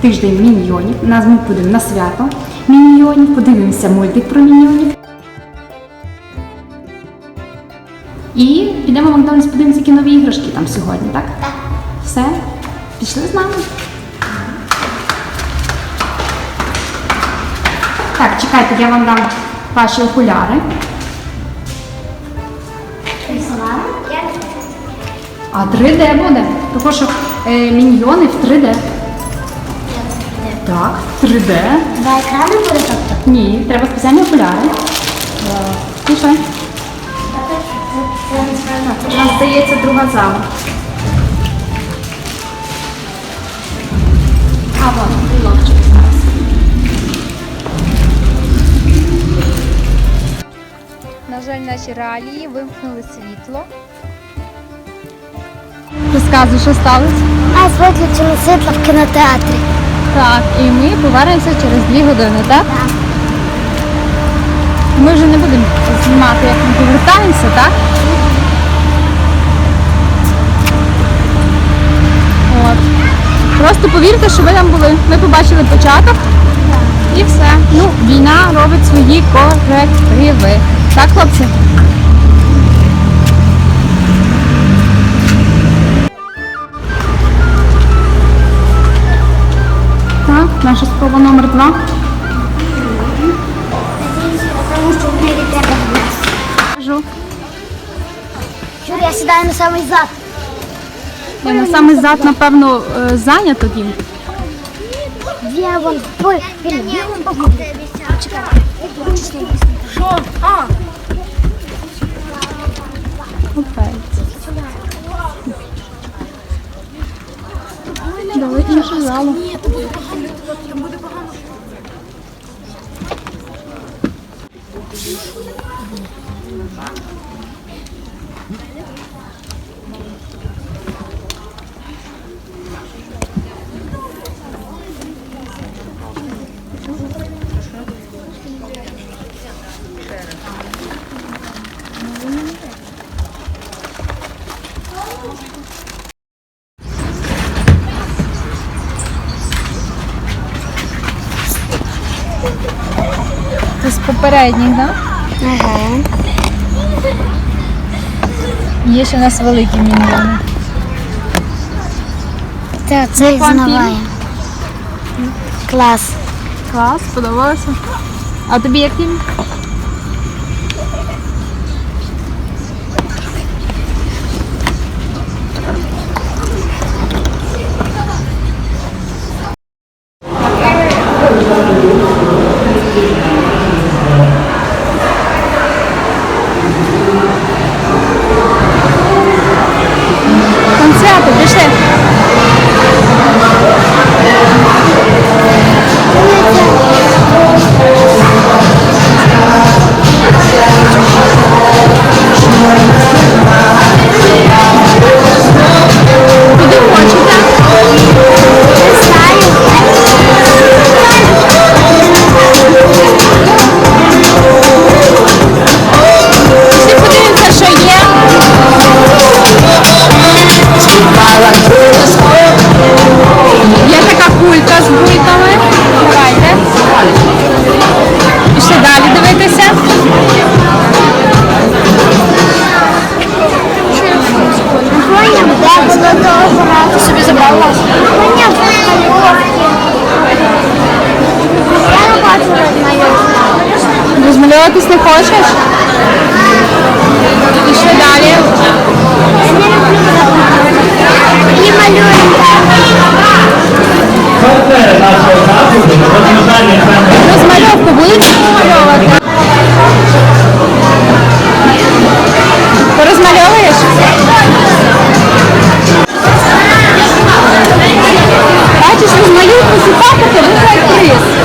тиждень міньйонів. Нас ми будемо на свято міньйонів, подивимося мультик про міньйонів. І підемо в Макдональдс, подивимося, які нові іграшки там сьогодні, так? Так. Все, пішли з нами. Так, чекайте, я вам дам ваші окуляри. А 3D буде. Тому що е, міньйони в 3D. Так, 3D. Два екрани буде тобто? Ні, треба спеціальні окуляри. Пішли. У нас здається друга зала. А вон, зараз. На жаль, наші реалії вимкнули світло. Розказуй, що сталося? Нас виключили світло в кінотеатрі. Так, і ми повернемося через дві години, так? Ми вже не будемо знімати, як ми повертаємося, так? От. Просто повірте, що ви там були. Ми побачили початок і все. Ну, війна робить свої корективи. Так, хлопці? Наша спроба номер два. Кажу. Юр, я сідаю на самий зад. Я на самий зад, напевно, е, зайнято їм. Є вон, бой, він, вон. Що? А, Давай погано. Там Це з попередніх, так? Ага. Є ще у нас великі міньйони. Так, це вам знаває. Клас. Клас, подобалося. А тобі як фільм? Розмальовуватись не хочеш? Далі. Я не люблю І малюємо. Розмальовку будете розмальовувати? Порозмальовуєш? Бачиш, розмалювати сіпакати, виграє приз.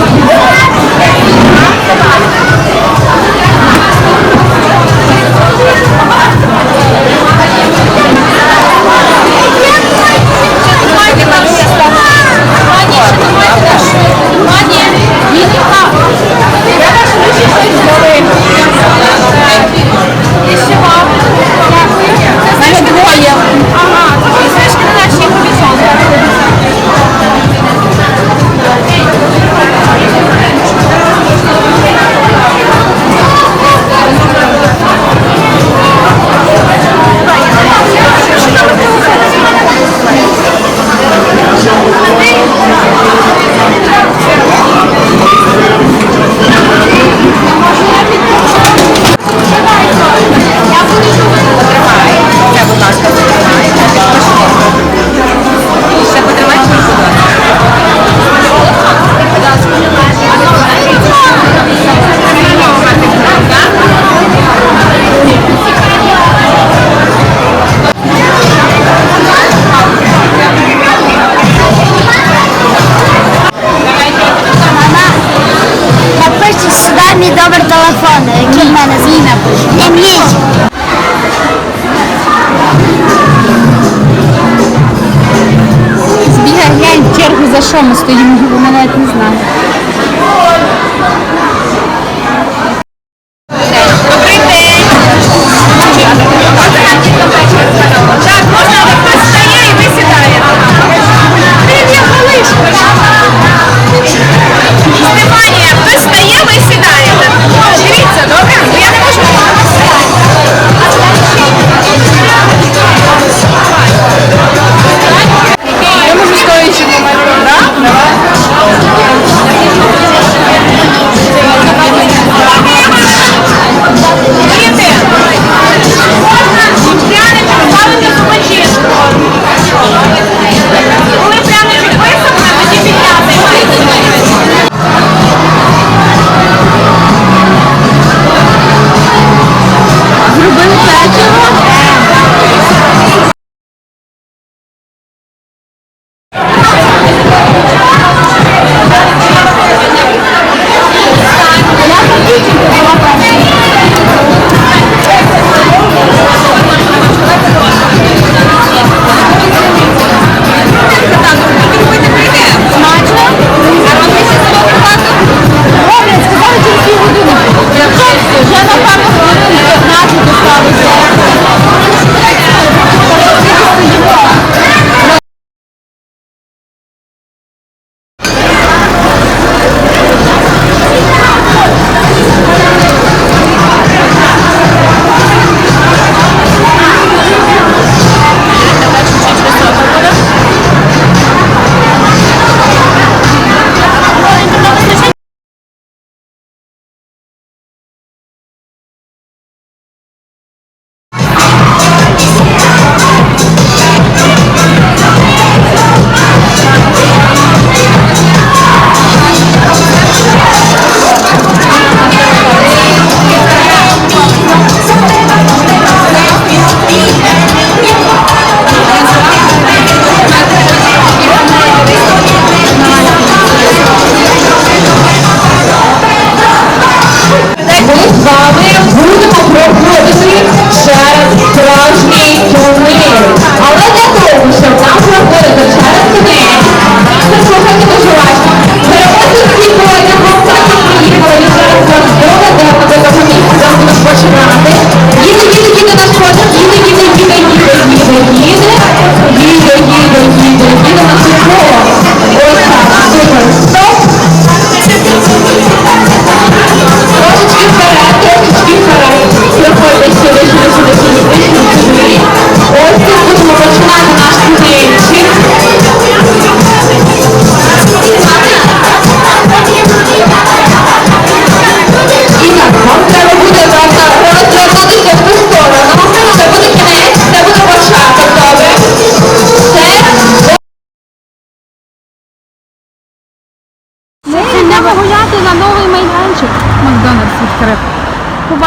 Номер телефону, який в мене Зіна Не мій. Збігай, глянь, чергу за що ми стоїмо, вона навіть не знає.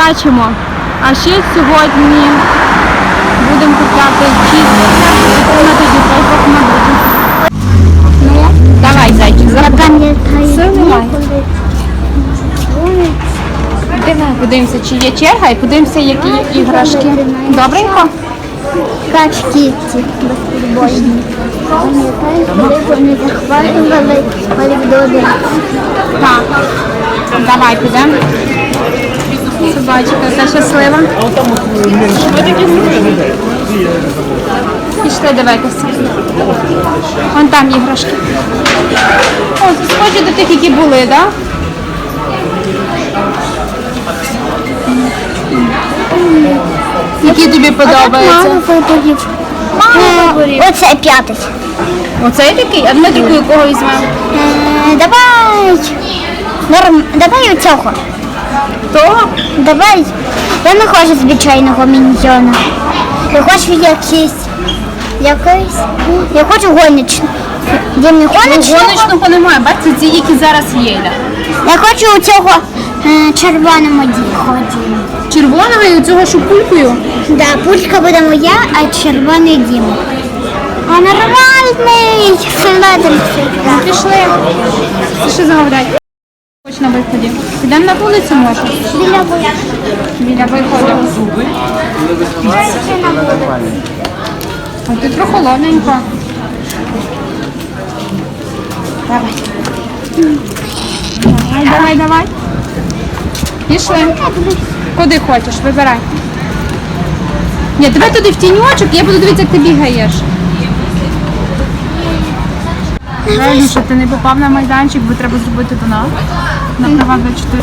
Побачимо. А ще сьогодні будемо купляти і на тоді трохи мабуть. Ну, давай, зайчик, зараз Давай подивимося, чи є черга і подивимося, які є іграшки. Добренько? Качки ці безподобні. Пам'ятаєш, коли вони захватували? Так. Давай підемо. Собачка, яка щаслива. Пішли дивитися. Вон там іграшки. О, схожі до тих, які були, так? Да? Які тобі подобаються? Мало виборів. Оце п'ятий. Оцей такий? А Дмитрику якого візьмемо? Е, Давай. Норм, давай оцього. Того? Давай. Я не хочу звичайного міньйона. Я хочу якийсь. Якийсь. Я хочу гоночну. Я не гоночну. Гоночного немає, бачите, ці, які зараз є. Я хочу у цього е, червоному ході. Червоного і оцього шукулькою. Да, пулька буде моя, а червоний дім. А нормальний Філадельфія. Пішли. Пішли замовляти. Виході. Підемо на вулицю може. Біля води. Біля виходу. А тут прохолодненько. Давай. Давай, давай, давай. Пішли. Куди хочеш, вибирай. Ні, тебе туди в тіньочок, я буду дивитися, як ти бігаєш. Правильно, що ти не попав на майданчик, бо треба зробити донат на права 24.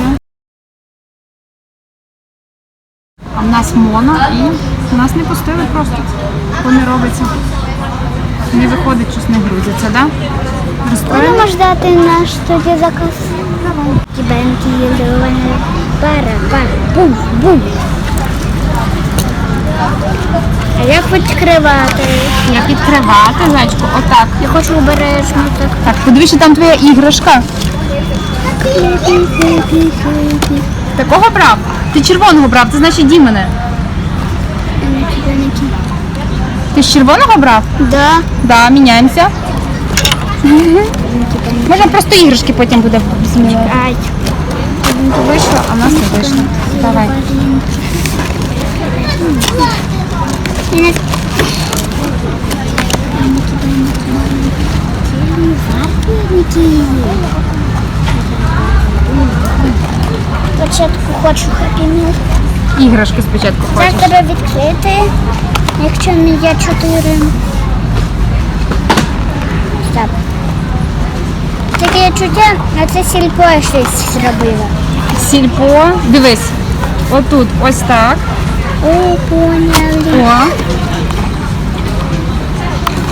А в нас моно і нас не пустили просто. Бо не робиться. Не виходить, щось не грузиться, так? Да? Будемо ждати наш тоді заказ. Кібенки, єльони. Пара, пара, бум, бум. А як відкривати? Як відкривати, зайчку? Отак. Я хочу обережно так. Так, подивись, що там твоя іграшка. Такого брав? Ти червоного брав, це значить Дімене. Ти з червоного брав? Да. Да, міняємося. Можна просто іграшки потім буде змінювати. Вийшло, а в нас не вийшло. Давай. Спочатку хочу Happy Meal. Іграшки спочатку Це хочеш. треба відкрити, якщо не є чотири. Стоп. Таке чуття, а це сільпо щось зробила. Сільпо. Дивись. Отут, ось так. О, поняли. О.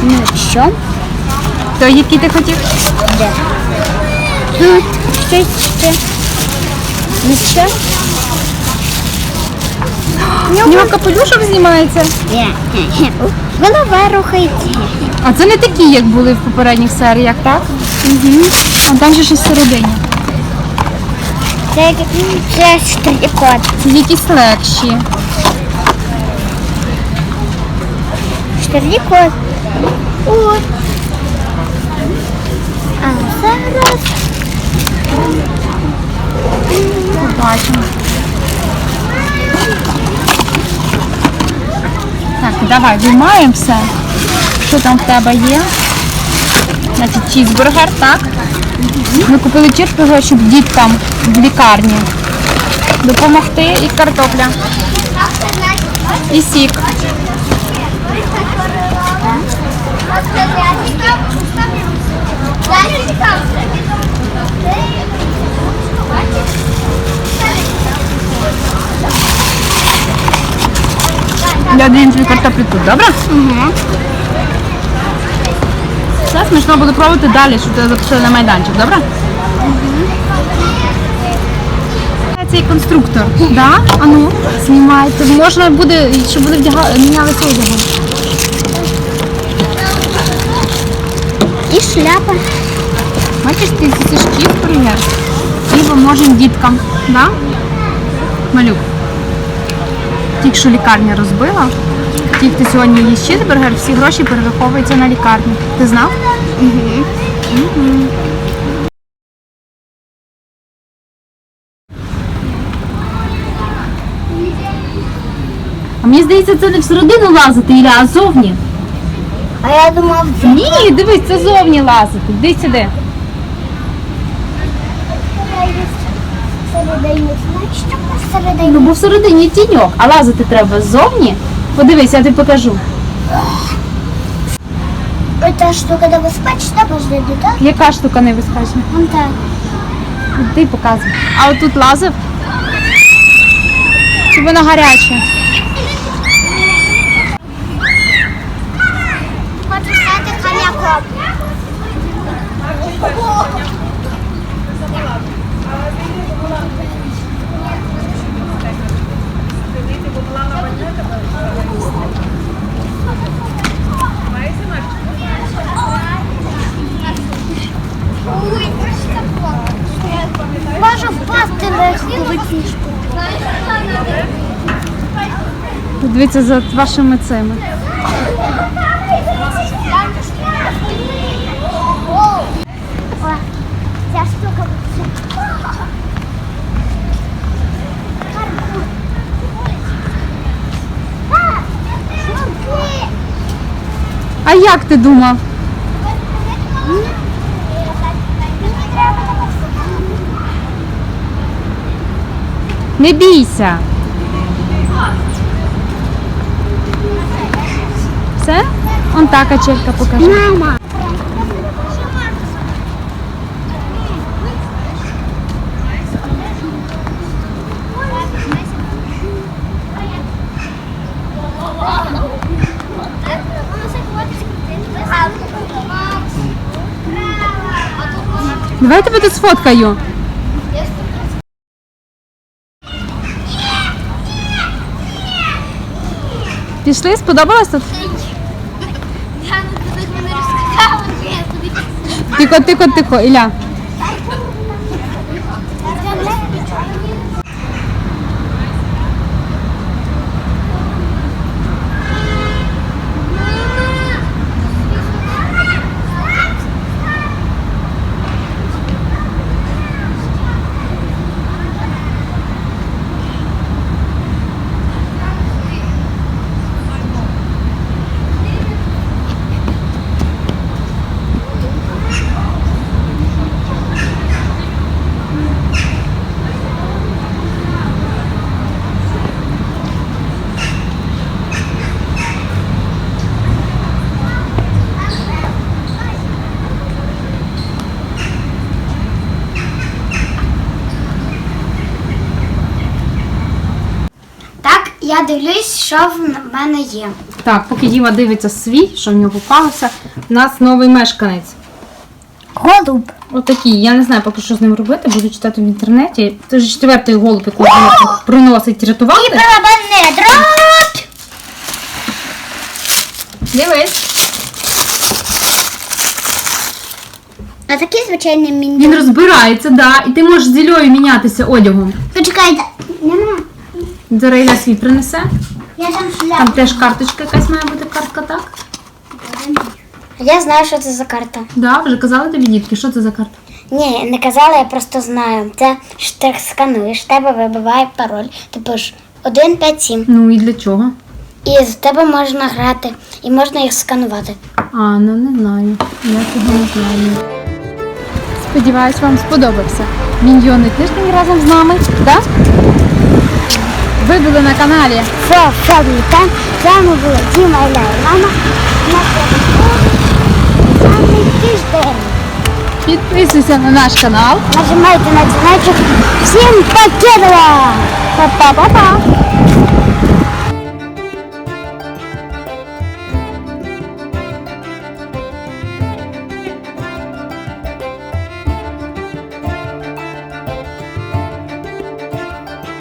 Ну що? То який ти хотів? Де? Тут щось ще. Що? У нього капелюшок знімається. Ні. Голова рухається. А це не такі, як були в попередніх серіях, так? Угу. А там же щось всередині. Це, як- це штрих-код. Це якісь легші. Штрих-код. О. А зараз Побачимо. Так, давай, виймаємо все. Що там в тебе є? Значить, чізбургер, так? Ми купили чізбургер, щоб діткам в лікарні допомогти і картопля. І сік. Я даю тобі картоплю тут, добре? Угу. Все смачно буду пробувати далі, щоб тебе запустили на майданчик, добре? Цей конструктор, да? А ну, знімайте. Можна буде, щоб вони вдягали, мінялися одягом. і шляпа. Бачиш, ти ж чізбургер. І поможемо діткам, да? Малюк. Тільки що лікарня розбила. Ті, хто сьогодні їсть чізбургер, всі гроші перераховуються на лікарню. Ти знав? А мені здається, це не всередину лазити, Іля, а зовні. А я думав, Ні, дивись, це зовні лазити. Йди сюди. Всередині значно посередині. Ну, бо всередині тіньок, а лазити треба ззовні. Подивись, я тобі покажу. Эта штука небезпечна, подожди, так? Яка штука небезпечна? Вон так. Ти показуй. А отут лазив? Чи воно гаряче? Дивіться за вашими цими. О. А як ти думав? Не бійся. Все? Он та качелька покажи. Мама. Давай я тебе тут сфоткаю. Пішли, сподобалось тут? Тихо, тихо, тихо, Ілля. Так, я дивлюсь, що в мене є. Так, поки Діма дивиться свій, що в нього попалося, у нас новий мешканець. Голуб. Отакий. Я не знаю поки що з ним робити, буду читати в інтернеті. Це вже четвертий голуб, якого Діма приносить рятувати. Барабанний дрот. Дивись. А такий звичайний Він міньйон. розбирається, да, і ти можеш з Іллею мінятися одягом. Почекайте. Нема. Ілля свій принесе. Я там Там теж карточка якась має бути картка, так? Я знаю, що це за карта. Да, вже казали тобі дітки, що це за карта? Ні, не казала, я просто знаю. Це ти скануєш, в тебе вибиває пароль. Ти пишеш 1, 5, 7. Ну і для чого? І з тебе можна грати, і можна їх сканувати. А, ну не знаю. Я цього не знаю. Сподіваюсь, вам сподобався. Міньйони тиждень разом з нами, так? Ви були на каналі. Все, все, там, з вами була Діма і Ляя. Мама на самий тиждень. Підписуйся на наш канал. Нажимайте на дзвіночок. Всім покедова! Па-па-па-па!